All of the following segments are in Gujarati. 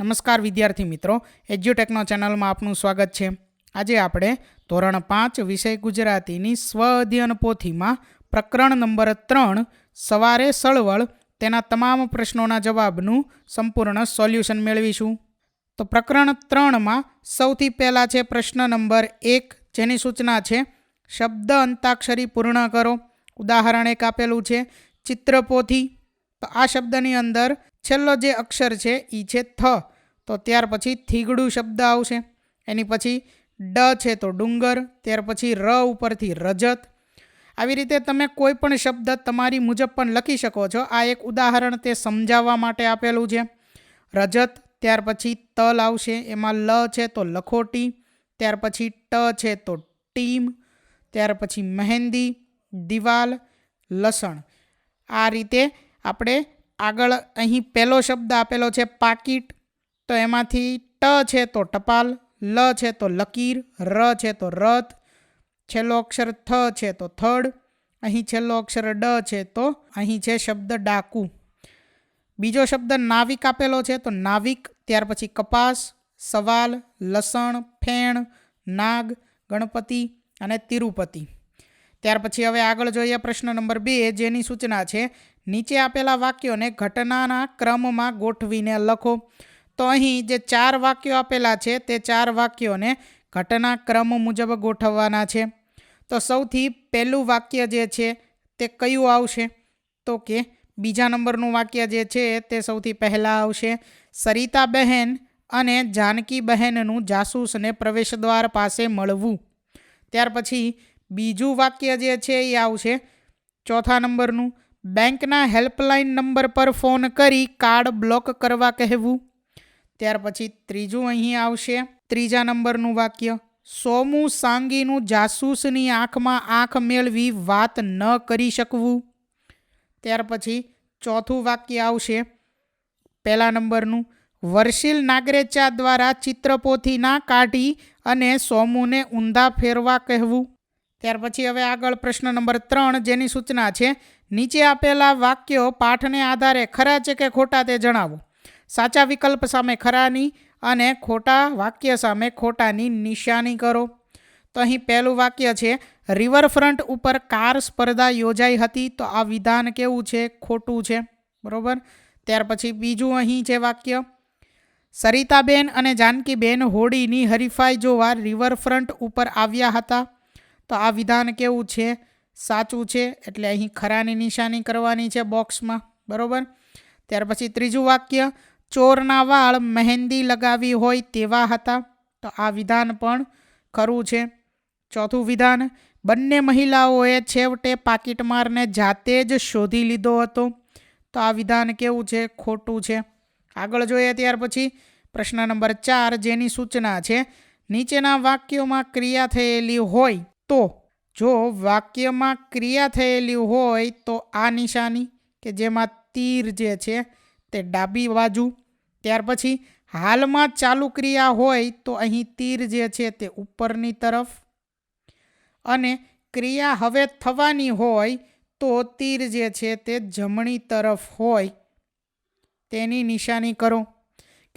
નમસ્કાર વિદ્યાર્થી મિત્રો, એજ્યુટેકનો ચેનલમાં આપનું સ્વાગત છે. આજે આપણે ધોરણ પાંચ વિષય ગુજરાતીની સ્વ અધ્યયન પોથીમાં પ્રકરણ નંબર ત્રણ, સવારે સળવળ, તેના તમામ પ્રશ્નોના જવાબનું સંપૂર્ણ સોલ્યુશન મેળવીશું. તો પ્રકરણ ત્રણમાં સૌથી પહેલાં છે પ્રશ્ન નંબર એક, જેની સૂચના છે, શબ્દ અંતાક્ષરી પૂર્ણ કરો. ઉદાહરણ એક આપેલું છે ચિત્રપોથી તો આ શબ્દની અંદર છેલ્લો જે અક્ષર છે એ છે થ. તો ત્યાર પછી થીગડું શબ્દ આવશે. એની પછી ડ છે તો ડુંગર. ત્યાર પછી ર ઉપરથી રજત. આવી રીતે તમે કોઈ પણ શબ્દ તમારી મુજબ પણ લખી શકો છો. આ એક ઉદાહરણ તે સમજાવવા માટે આપેલું છે. રજત, ત્યાર પછી તલ આવશે. એમાં લ છે તો લખોટી. ત્યાર પછી ટ છે તો ટીમ. ત્યાર પછી મહેંદી, દિવાલ, લસણ. આ રીતે આપણે આગળ અહીં પહેલો શબ્દ આપેલો છે પાકીટ. તો એમાંથી ટ છે તો ટપાલ, લ છે તો લકીર, ર છે તો રથ, છેલ્લો અક્ષર થ છે તો થડ, અહીં છેલ્લો અક્ષર ડ છે તો અહીં છે શબ્દ ડાકુ. બીજો શબ્દ નાવિક આપેલો છે તો નાવિક, ત્યાર પછી કપાસ, સવાલ, લસણ, ફેણ, નાગ, ગણપતિ અને તિરુપતિ. ત્યાર પછી હવે આગળ જોઈએ પ્રશ્ન નંબર બે, જેની સૂચના છે નીચે આપેલા વાક્યોને ઘટનાના ક્રમમાં ગોઠવીને લખો. તો અહીં જે ચાર વાક્યો આપેલા છે, તે ચાર વાક્યોને ઘટના ક્રમ મુજબ ગોઠવવાના છે. તો સૌથી પહેલું વાક્ય જે છે, તે કયું આવશે? તો કે બીજા નંબરનું વાક્ય જે છે, તે સૌથી પહેલાં આવશે. સરિતા બહેન અને જાનકી બહેનનું જાસૂસને પ્રવેશદ્વાર પાસે મળવું. ત્યાર પછી બીજું વાક્ય જે છે, એ આવશે ચોથા નંબરનું. બેંકના હેલ્પલાઇન નંબર પર ફોન કરી કાર્ડ બ્લોક કરવા કહેવું. ત્યાર પછી ત્રીજું અહીં આવશે. ત્રીજા નંબરનું વાક્ય, સોમુ સાંગીનું જાસૂસની આંખમાં આંખ મેળવી વાત ન કરી શકવું. ત્યાર પછી ચોથું વાક્ય આવશે. પહેલા નંબરનું વર્ષિલ નાગરેચા દ્વારા ચિત્રપોથી ના કાઢી અને સોમુને ઊંધા ફેરવા કહેવું. ત્યાર પછી હવે આગળ પ્રશ્ન નંબર ત્રણ જેની સૂચના છે. નીચે આપેલા વાક્યો પાઠને આધારે ખરા છે કે ખોટા તે જણાવો. સાચા વિકલ્પ સામે ખરાની અને ખોટા વાક્ય સામે ખોટાની નિશાની કરો. તો અહીં પહેલું વાક્ય છે, રિવરફ્રન્ટ ઉપર કાર સ્પર્ધા યોજાઈ હતી તો આ વિધાન કેવું છે? ખોટું છે. બરાબર? ત્યાર પછી બીજું અહીં છે વાક્ય, સરિતાબેન અને જાનકીબેન હોડીની હરીફાઈ જોવા રિવરફ્રન્ટ ઉપર આવ્યા હતા. તો આ વિધાન કેવું છે? સાચું છે એટલે અહીં ખરાની નિશાની કરવાની છે બોક્સમાં, બરાબર? ત્યાર પછી ત્રીજું વાક્ય, ચોરના વાળ મહેંદી લગાવી હોય તેવા હતા. તો આ વિધાન પણ ખરું છે. ચોથું વિધાન, બંને મહિલાઓએ છેવટે પાકીટમારને જાતે જ શોધી લીધો હતો. તો આ વિધાન કેવું છે? ખોટું છે. આગળ જોઈએ ત્યાર પછી પ્રશ્ન નંબર ચાર જેની સૂચના છે, નીચેના વાક્યોમાં ક્રિયા થયેલી હોય તો જો વાક્યમાં ક્રિયા થયેલી હોય તો આ નિશાની કે જેમાં તીર જે છે તે ડાબી બાજુ, ત્યાર પછી હાલમાં ચાલુ ક્રિયા હોય તો અહીં તીર જે છે તે ઉપરની તરફ. અને ક્રિયા હવે થવાની હોય તો તીર જે છે તે જમણી તરફ હોય. તેની નિશાની કરો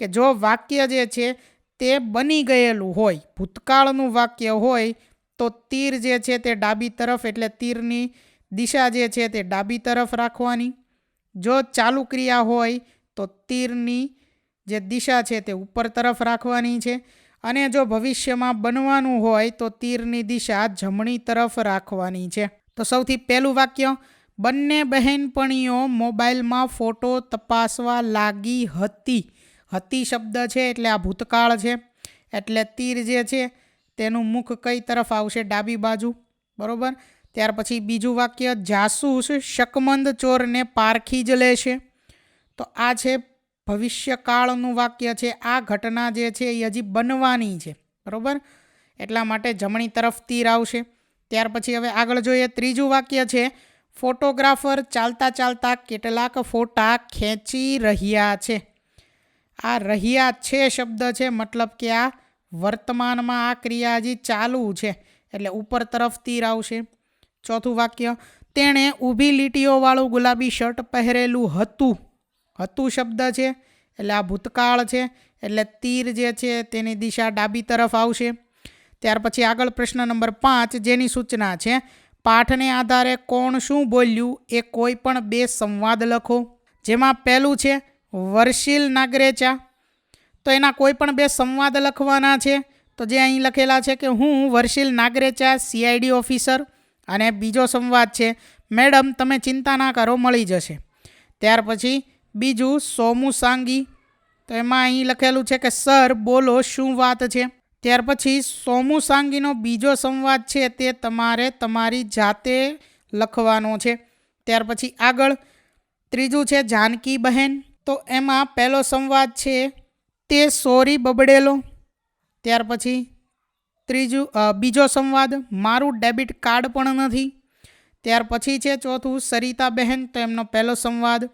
કે જો વાક્ય જે છે તે બની ગયેલું હોય, ભૂતકાળનું વાક્ય હોય તો તીર જે છે તે ડાબી તરફ, એટલે તીરની દિશા જે છે તે ડાબી તરફ રાખવાની. જો ચાલુ ક્રિયા હોય, તો તીરની જે દિશા છે તે ઉપર તરફ રાખવાની છે. અને જો ભવિષ્યમાં બનવાનું હોય, તો તીરની દિશા જમણી તરફ રાખવાની છે. તો સૌથી પહેલું વાક્ય, બંને બહેનપણીઓ મોબાઈલમાં ફોટો તપાસવા લાગી હતી. હતી શબ્દ છે, એટલે આ ભૂતકાળ છે. એટલે તીર જે છે તેનું મુખ કઈ તરફ આવશે? ડાબી બાજુ. બરાબર? ત્યાર પછી બીજું વાક્ય જાસૂસ શકમંદ ચોરને પારખી જ લેશે. તો આ છે ભવિષ્યકાળનું વાક્ય છે. આ ઘટના જે છે એ હજી બનવાની છે. બરાબર? એટલા માટે જમણી તરફ તીર આવશે. ત્યાર પછી હવે આગળ જોઈએ, ત્રીજું વાક્ય છે, ફોટોગ્રાફર ચાલતા ચાલતા કેટલાક ફોટા ખેંચી રહ્યા છે. આ રહ્યા છે શબ્દ છે, મતલબ કે આ વર્તમાનમાં આ ક્રિયા હજી ચાલુ છે, એટલે ઉપર તરફ તીર આવશે. ચોથું વાક્ય, તેણે ઊભી લીટીઓવાળું ગુલાબી શર્ટ પહેરેલું હતું. હતું શબ્દ છે, એટલે આ ભૂતકાળ છે, એટલે તીર જે છે તેની દિશા ડાબી તરફ આવશે. ત્યાર પછી આગળ પ્રશ્ન નંબર પાંચ, જેની સૂચના છે, પાઠને આધારે કોણ શું બોલ્યું એ કોઈ પણ બે સંવાદ લખો. જેમાં પહેલું છે વર્ષિલ નાગરેચા. તો એના કોઈ પણ બે સંવાદ લખવાના છે? તો જે અહીં લખેલા છે કે હું વર્ષિલ નાગરેચા સીઆઈડી ઓફિસર અને બીજો સંવાદ છે, મેડમ, તમે ચિંતા ના કરો, મળી જશે. ત્યાર પછી બીજું, સોમુ સાંગી. તો એમાં અહીં લખેલું છે કે, સર, બોલો, શું વાત છે? ત્યાર પછી, સોમુ સાંગીનો બીજો સંવાદ છે તે તમારે તમારી જાતે લખવાનો છે. ત્યાર પછી આગળ ત્રીજું છે, જાનકી બહેન. તો એમાં પહેલો સંવાદ છે તે સોરી બબડેલો. ત્યાર પછી ત્રીજું બીજો સંવાદ, મારું ડેબિટ કાર્ડ પણ નથી. ત્યાર પછી છે ચોથું સરિતા બહેન તો એમનો પહેલો સંવાદ.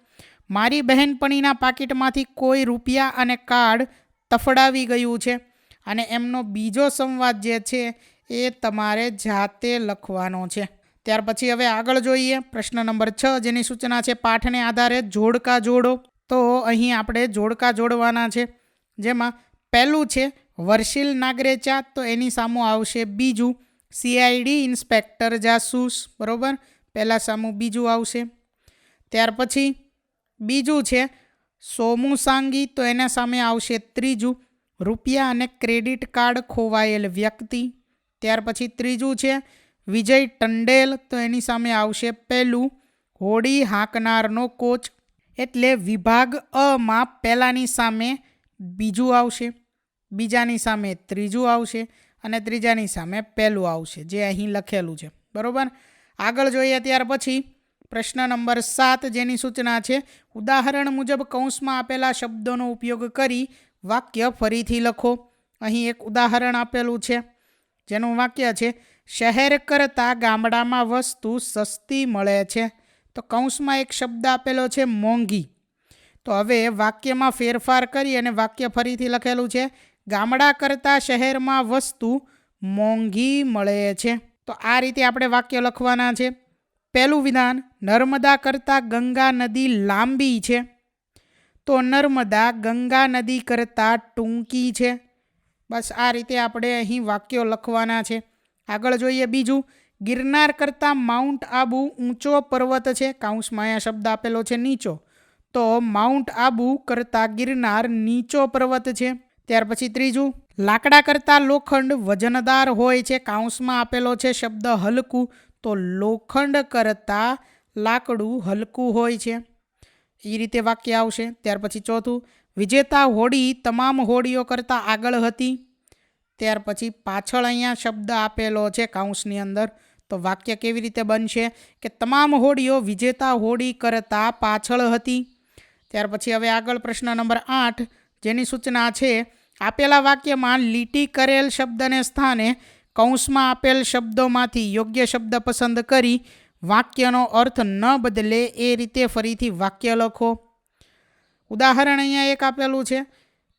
મારી બહેનપણીના પાકીટમાંથી કોઈ રૂપિયા અને કાર્ડ તફડાવી ગયું છે અને એમનો બીજો સંવાદ જે છે એ તમારે જાતે લખવાનો છે. ત્યાર પછી હવે આગળ જોઈએ. પ્રશ્ન નંબર છ, જેની સૂચના છે, પાઠને આધારે જોડકા જોડો. તો અહીં આપણે જોડકા જોડવાના છે. જેમાં પહેલું છે વર્ષિલ નાગરેચા, તો એની સામું આવશે બીજું સીઆઈડી ઇન્સ્પેક્ટર જાસૂસ, બરાબર? પહેલાં સામું બીજું આવશે. ત્યાર પછી બીજું છે સોમુ સાંગી, તો એના સામે આવશે ત્રીજું રૂપિયા અને ક્રેડિટ કાર્ડ ખોવાયેલ વ્યક્તિ. ત્યાર પછી ત્રીજું છે વિજય ટંડેલ, તો એની સામે આવશે પહેલું હોડી હાંકનારનો કોચ. એટલે વિભાગ અમાં પહેલાંની સામે બીજું આવશે, બીજાની સામે ત્રીજું આવશે અને ત્રીજાની સામે પહેલું આવશે, જે અહીં લખેલું છે. બરાબર? આગળ જોઈએ ત્યાર પછી પ્રશ્ન નંબર સાત જેની સૂચના છે, ઉદાહરણ મુજબ કૌંસમાં આપેલા શબ્દોનો ઉપયોગ કરી વાક્ય ફરીથી લખો. અહીં એક ઉદાહરણ આપેલું છે, જેનું વાક્ય છે, શહેર કરતાં ગામડામાં વસ્તુ સસ્તી મળે છે. તો કૌંસમાં એક શબ્દ આપેલો છે, મોંઘી. તો હવે વાક્યમાં ફેરફાર કરી અને વાક્ય ફરીથી લખેલું છે. ગામડા કરતાં શહેરમાં વસ્તુ મોંઘી મળે છે. તો આ રીતે આપણે વાક્ય લખવાના છે. પહેલું વિધાન, નર્મદા કરતાં ગંગા નદી લાંબી છે. તો નર્મદા ગંગા નદી કરતાં ટૂંકી છે. બસ આ રીતે આપણે અહીં વાક્યો લખવાના છે. આગળ જોઈએ બીજું. ગિરનાર કરતાં માઉન્ટ આબુ ઊંચો પર્વત છે. કાઉન્સમાં અહીંયા શબ્દ આપેલો છે નીચો. તો માઉન્ટ આબુ કરતાં ગિરનાર નીચો પર્વત છે. ત્યાર પછી ત્રીજું, લાકડા કરતાં લોખંડ વજનદાર હોય છે. કાઉન્સમાં આપેલો છે શબ્દ હલકું, તો લોખંડ કરતાં લાકડું હલકું હોય છે. એ રીતે વાક્ય આવશે. ત્યાર પછી ચોથું, વિજેતા હોડી તમામ હોડીઓ કરતાં આગળ હતી. ત્યાર પછી પાછળ અહીંયા શબ્દ આપેલો છે કાઉન્સની અંદર. તો વાક્ય કેવી રીતે બનશે? કે તમામ હોડીઓ વિજેતા હોડી કરતાં પાછળ હતી. ત્યાર પછી હવે આગળ પ્રશ્ન નંબર આઠ, જેની સૂચના છે, આપેલા વાક્યમાં લીટી કરેલ શબ્દને સ્થાને કૌંસમાં આપેલ શબ્દોમાંથી યોગ્ય શબ્દ પસંદ કરી વાક્યનો અર્થ ન બદલે એ રીતે ફરીથી વાક્ય લખો. ઉદાહરણ અહીંયા એક આપેલું છે,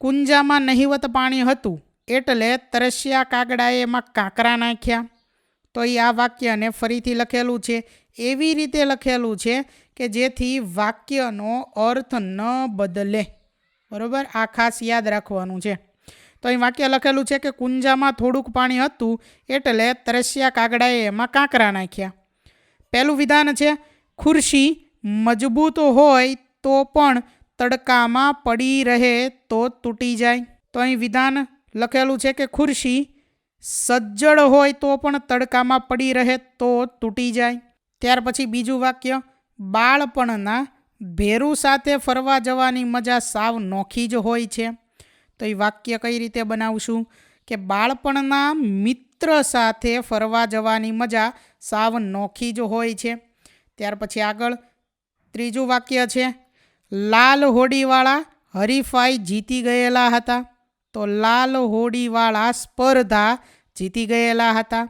કુંજામાં નહિવત પાણી હતું, એટલે તરસ્યા કાગડાએ એમાં કાંકરા નાખ્યા. તો એ આ વાક્યને ફરીથી લખેલું છે એવી રીતે લખેલું છે કે જેથી વાક્યનો અર્થ ન બદલે. બરાબર? આ ખાસ યાદ રાખવાનું છે. તો અહીં વાક્ય લખેલું છે કે કુંજામાં થોડુંક પાણી હતું એટલે તરસ્યા કાગડાએ એમાં કાંકરા નાખ્યા. પહેલું વિધાન છે, ખુરશી મજબૂત હોય તો પણ તડકામાં પડી રહે તો તૂટી જાય. તો અહીં વિધાન લખેલું છે કે ખુરશી સજ્જડ હોય તો પણ તડકામાં પડી રહે તો તૂટી જાય. ત્યાર પછી બીજું વાક્ય, બાળપણના ભેરુ સાથે ફરવા જવાની મજા સાવ નોખી જ હોય છે. તો એ વાક્ય કઈ રીતે બનાવશું? કે બાળપણના મિત્ર સાથે ફરવા જવાની મજા સાવ નોખી જ હોય છે. ત્યાર પછી આગળ ત્રીજું વાક્ય છે, લાલ હોડીવાળા હરીફાઈ જીતી ગયેલા હતા. તો લાલ હોડીવાળા સ્પર્ધા જીતી ગયેલા હતા.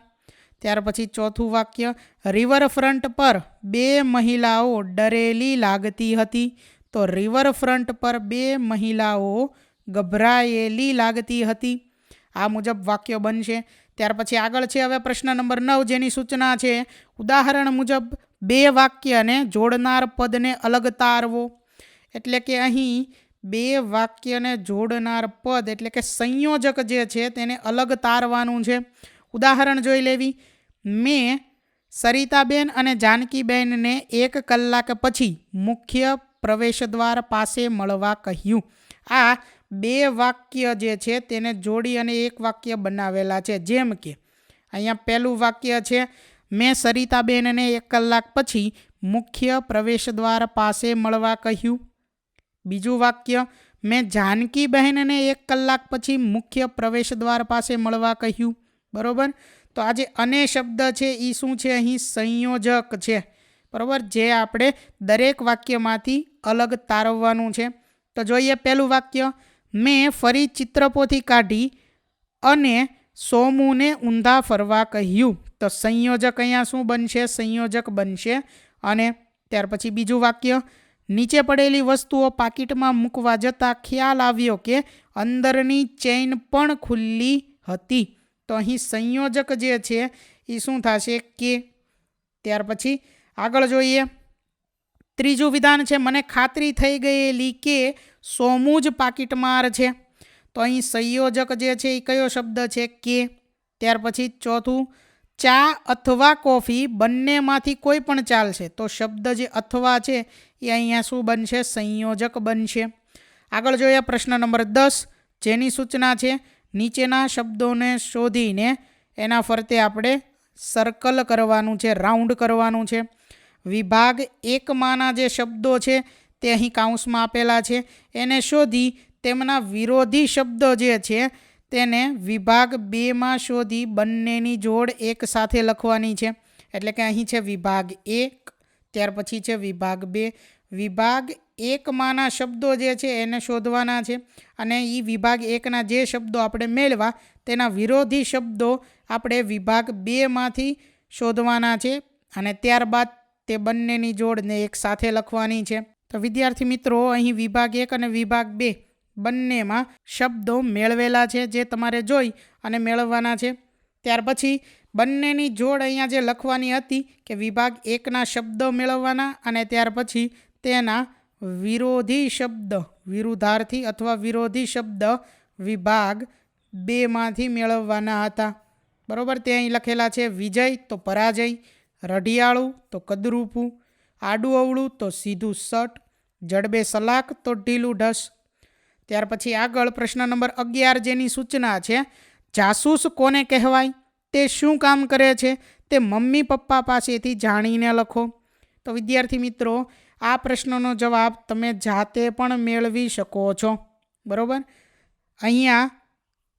ત્યાર પછી ચોથું વાક્ય, રિવરફ્રન્ટ પર બે મહિલાઓ ડરેલી લાગતી હતી. તો રિવરફ્રન્ટ પર બે મહિલાઓ ગભરાયેલી લાગતી હતી. આ મુજબ વાક્યો બનશે. ત્યાર પછી આગળ છે હવે પ્રશ્ન નંબર નવ, જેની સૂચના છે. ઉદાહરણ મુજબ, બે વાક્યને જોડનાર પદને અલગ તારવો. એટલે કે અહીં, બે વાક્યને જોડનાર પદ એટલે કે સંયોજક જે છે તેને અલગ તારવાનું છે. ઉદાહરણ જોઈ લેવી. મેં સરિતાબેન અને જાનકીબેનને એક કલાક પછી મુખ્ય પ્રવેશદ્વાર પાસે મળવા કહ્યું. આ બે વાક્ય જે છે તેને જોડી અને એક વાક્ય બનાવેલા છે. જેમ કે, અહીંયા પહેલું વાક્ય છે, મેં સરિતાબેનને એક કલાક પછી મુખ્ય પ્રવેશદ્વાર પાસે મળવા કહ્યું. બીજું વાક્ય, મેં જાનકી બહેનને એક કલાક પછી મુખ્ય પ્રવેશદ્વાર પાસે મળવા કહ્યું. બરોબર? તો આ જે અને શબ્દ છે એ શું છે? અહીં સંયોજક છે. બરાબર? જે આપણે દરેક વાક્યમાંથી અલગ તારવવાનું છે. તો જોઈએ પહેલું વાક્ય. મેં ફરી ચિત્રપોથી કાઢી અને સોમુને ઊંધા ફરવા કહ્યું. તો સંયોજક અહીંયા શું બનશે? સંયોજક બનશે. અને ત્યાર પછી બીજું વાક્ય. નીચે પડેલી વસ્તુઓ પાકીટમાં મૂકવા જતાં ખ્યાલ આવ્યો કે અંદરની ચેઇન પણ ખુલ્લી હતી. તો અહીં સંયોજક જે છે એ શું થશે કે ત્યાર પછી આગળ જોઈએ. ત્રીજું વિધાન છે, મને ખાતરી થઈ ગયેલી કે સોમું જ પાકીટમાર છે. તો અહીં સંયોજક જે છે એ કયો શબ્દ છે? કે. ત્યાર પછી ચોથું, ચા અથવા કોફી બંનેમાંથી કોઈ પણ ચાલશે. તો શબ્દ જે અથવા છે એ અહીંયા શું બનશે? સંયોજક બનશે. આગળ જોઈએ પ્રશ્ન નંબર દસ, જેની સૂચના છે નીચેના શબ્દોને શોધીને એના ફરતે આપણે સર્કલ કરવાનું છે રાઉન્ડ કરવાનું છે. વિભાગ એકમાંના જે શબ્દો છે તે અહીં કાઉન્સમાં આપેલા છે. એને શોધી તેમના વિરોધી શબ્દો જે છે તેને વિભાગ બેમાં શોધી બંનેની જોડ એક સાથે લખવાની છે. એટલે કે અહીં છે વિભાગ એક, ત્યાર પછી છે વિભાગ બે. વિભાગ એકમાંના શબ્દો જે છે એને શોધવાના છે અને એ વિભાગ એકના જે શબ્દો આપણે મેળવા તેના વિરોધી શબ્દો આપણે વિભાગ બેમાંથી શોધવાના છે અને ત્યારબાદ તે બંનેની જોડને એક સાથે લખવાની છે. તો વિદ્યાર્થી મિત્રો, અહીં વિભાગ એક અને વિભાગ બે બંનેમાં શબ્દો મેળવેલા છે જે તમારે જોઈ અને મેળવવાના છે. ત્યાર પછી બંનેની જોડ અહીંયા જે લખવાની હતી કે વિભાગ એકના શબ્દો મેળવવાના અને ત્યાર પછી તેના વિરોધી શબ્દ, વિરુદ્ધાર્થી અથવા વિરોધી શબ્દ વિભાગ બેમાંથી મેળવવાના હતા. બરાબર? તે અહીં લખેલા છે, વિજય તો પરાજય, રઢિયાળું તો કદરૂપું, આડું અવળું તો સીધું સટ, જડબે સલાક તો ઢીલું ઢસ. ત્યાર પછી આગળ પ્રશ્ન નંબર અગિયાર જેની સૂચના છે, જાસૂસ કોને કહેવાય? તે શું કામ કરે છે? તે મમ્મી પપ્પા પાસેથી જાણીને લખો. તો વિદ્યાર્થી મિત્રો આ પ્રશ્નનો જવાબ તમે જાતે પણ મેળવી શકો છો. બરાબર? અહીંયા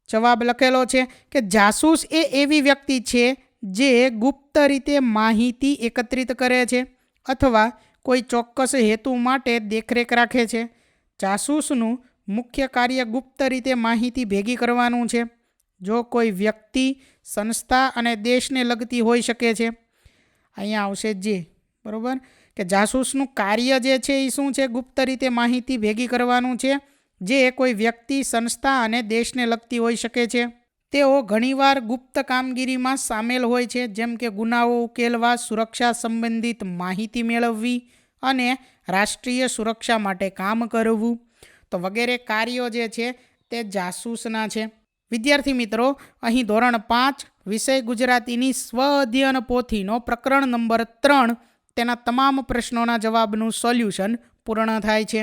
જવાબ લખેલો છે કે જાસૂસ એ એવી વ્યક્તિ છે જે ગુપ્ત રીતે માહિતી એકત્રિત કરે છે અથવા કોઈ ચોક્કસ હેતુ માટે દેખરેખ રાખે છે. જાસૂસનું મુખ્ય કાર્ય ગુપ્ત રીતે માહિતી ભેગી કરવાનું છે. જો કોઈ વ્યક્તિ સંસ્થા અને દેશને લગતી હોઈ શકે છે. અહીંયા આવશે જે. બરાબર? કે જાસૂસનું કાર્ય જે છે એ શું છે? ગુપ્ત રીતે માહિતી ભેગી કરવાનું છે, જે કોઈ વ્યક્તિ, સંસ્થા અને દેશને લગતી હોઈ શકે છે. તેઓ ઘણીવાર ગુપ્ત કામગીરીમાં સામેલ હોય છે, જેમ કે ગુનાઓ, ઉકેલવા, સુરક્ષા સંબંધિત માહિતી મેળવવી અને રાષ્ટ્રીય સુરક્ષા માટે કામ કરવું. તો વગેરે કાર્યો જે છે તે જાસૂસના છે. વિદ્યાર્થી મિત્રો, અહીં ધોરણ પાંચ, વિષય ગુજરાતીની સ્વ અધ્યયન પોથીનો પ્રકરણ નંબર ત્રણ તેના તમામ પ્રશ્નોના જવાબનું સોલ્યુશન પૂર્ણ થાય છે.